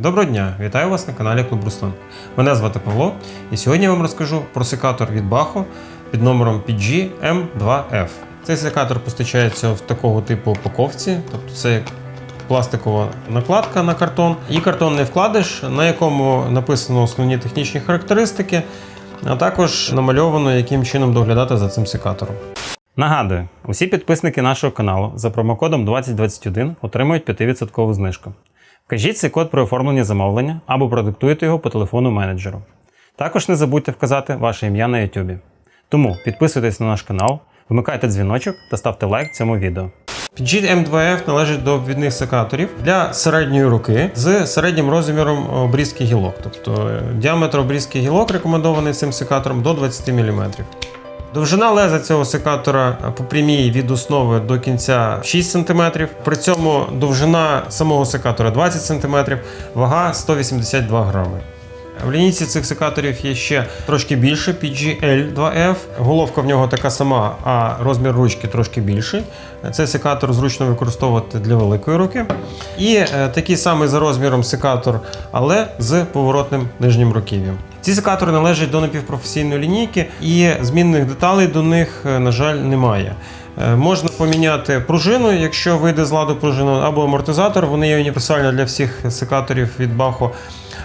Доброго дня! Вітаю вас на каналі Клуб Руслан. Мене звати Павло, і сьогодні я вам розкажу про секатор від Bacho під номером PG M2F. Цей секатор постачається в такого типу упаковці, тобто це пластикова накладка на картон і картонний вкладиш, на якому написано основні технічні характеристики, а також намальовано, яким чином доглядати за цим секатором. Нагадую, усі підписники нашого каналу за промокодом 2021 отримують 5% знижку. Вкажіть цей код при оформленні замовлення або продиктуйте його по телефону менеджеру. Також не забудьте вказати ваше ім'я на YouTube. Тому підписуйтесь на наш канал, вмикайте дзвіночок та ставте лайк цьому відео. PG M2F належить до обвідних секаторів для середньої руки з середнім розміром обрізки гілок. Тобто е, діаметр обрізки гілок рекомендований цим секатором до 20 мм. Довжина леза цього секатора по прямій від основи до кінця 6 см. При цьому довжина самого секатора 20 см, вага 182 грами. В лінійці цих секаторів є ще трошки більше PGL2F. Головка в нього така сама, а розмір ручки трошки більший. Цей секатор зручно використовувати для великої руки. І е, такий самий за розміром секатор, але з поворотним нижнім руків'ям. Ці секатори належать до напівпрофесійної лінійки, і змінних деталей до них, е, на жаль, немає. Е, Можна поміняти пружину, якщо вийде з ладу пружину, або амортизатор. Вони є універсальні для всіх секаторів від баху.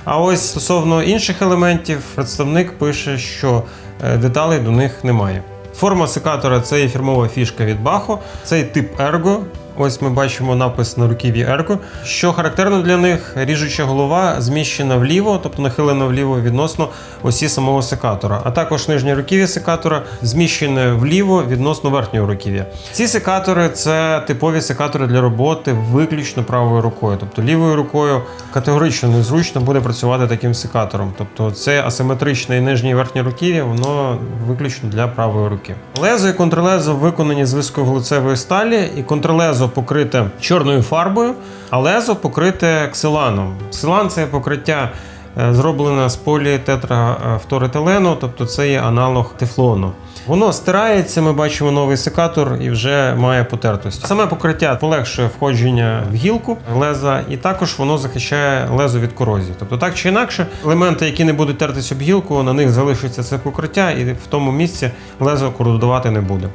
А ось стосовно інших елементів, представник пише, що е, деталей до них немає. Форма секатора це є фірмова фішка від баху, Цей тип Ergo. Ось ми бачимо напис на руків'ї Ergo. Що характерно для них, ріжуча голова зміщена вліво, тобто нахилена вліво відносно осі самого секатора. А також нижнє руків'я секатора зміщене вліво відносно верхнього руків'я. Ці секатори це типові секатори для роботи виключно правою рукою. Тобто лівою рукою категорично незручно буде працювати таким секатором. Тобто це асиметричне і нижнє і верхнє руків'я, воно виключно для правої руки. Лезо і контрлезо виконані з високоглицевої сталі, і контрлезо покрите чорною фарбою, а лезо покрите ксиланом. Ксилан це покриття е, зроблене з політетрафторетилену, тобто це є аналог тефлону. Воно стирається, ми бачимо новий секатор і вже має потертості. Саме покриття полегшує входження в гілку леза, і також воно захищає лезо від корозії. Тобто, так чи інакше, елементи, які не будуть тертись об гілку, на них залишиться це покриття, і в тому місці лезо кородувати не буде.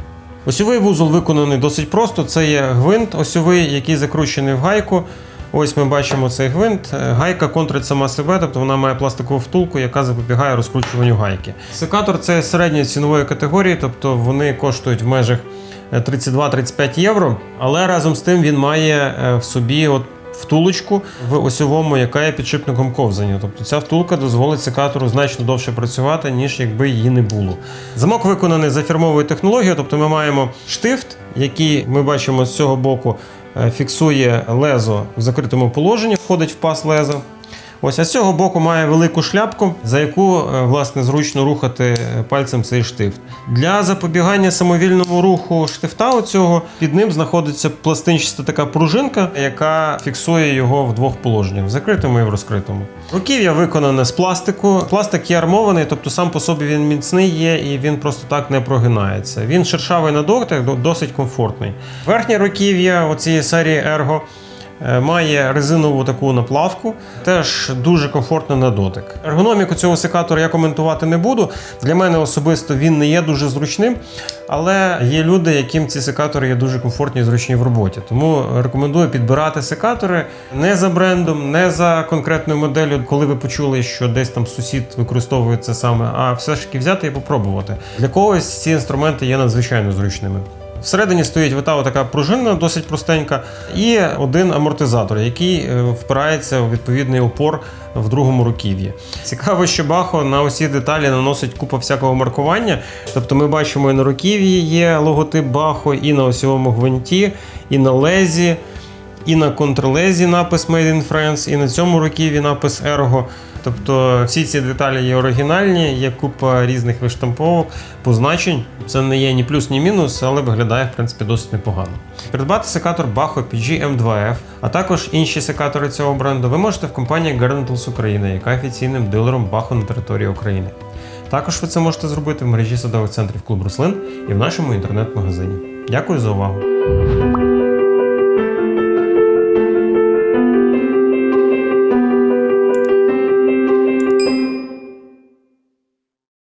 Осьовий вузол виконаний досить просто. Це є гвинт осьовий, який закручений в гайку. Ось ми бачимо цей гвинт. Гайка контрить сама себе, тобто вона має пластикову втулку, яка запобігає розкручуванню гайки. Секатор це середньої цінової категорії, тобто вони коштують в межах 32-35 євро. Але разом з тим він має е, в собі от втулочку в осьовому, яка є підшипником ковзання. Тобто ця втулка дозволить секатору значно довше працювати, ніж якби її не було. Замок виконаний за фірмовою технологією, тобто ми маємо штифт, який ми бачимо з цього боку, е, фіксує лезо в закритому положенні, входить в пас леза. Ось а з цього боку має велику шляпку, за яку е, власне зручно рухати е, пальцем цей штифт. Для запобігання самовільному руху штифта оцього під ним знаходиться пластинчаста така пружинка, яка фіксує його в двох положеннях: в закритому і в розкритому. Руків'я виконане з пластику. Пластик є армований, тобто сам по собі він міцний є і він просто так не прогинається. Він шершавий на дотик, досить комфортний. Верхнє руків'я оцієї серії Ergo Має резинову таку наплавку, теж дуже комфортно на дотик. Ергономіку цього секатора я коментувати не буду. Для мене особисто він не є дуже зручним, але є люди, яким ці секатори є дуже комфортні і зручні в роботі. Тому рекомендую підбирати секатори не за брендом, не за конкретною моделлю, коли ви почули, що десь там сусід використовує це саме, а все ж таки взяти і попробувати. Для когось ці інструменти є надзвичайно зручними. Всередині стоїть вита така пружина, досить простенька, і один амортизатор, який е, впирається у відповідний опор в другому руків'ї. Цікаво, що Бахо на усі деталі наносить купу всякого маркування. Тобто ми бачимо і на руків'ї є логотип Бахо, і на осьовому гвинті, і на лезі, і на контрлезі напис Made in France, і на цьому руків'ї напис Ergo. Тобто всі ці деталі є оригінальні, є купа різних виштамповок, позначень. Це не є ні плюс, ні мінус, але виглядає в принципі досить непогано. Придбати секатор Bacho PG M2F, а також інші секатори цього бренду ви можете в компанії Garden Україна, яка офіційним дилером Bacho на території України. Також ви це можете зробити в мережі садових центрів Клуб Руслин і в нашому інтернет-магазині. Дякую за увагу!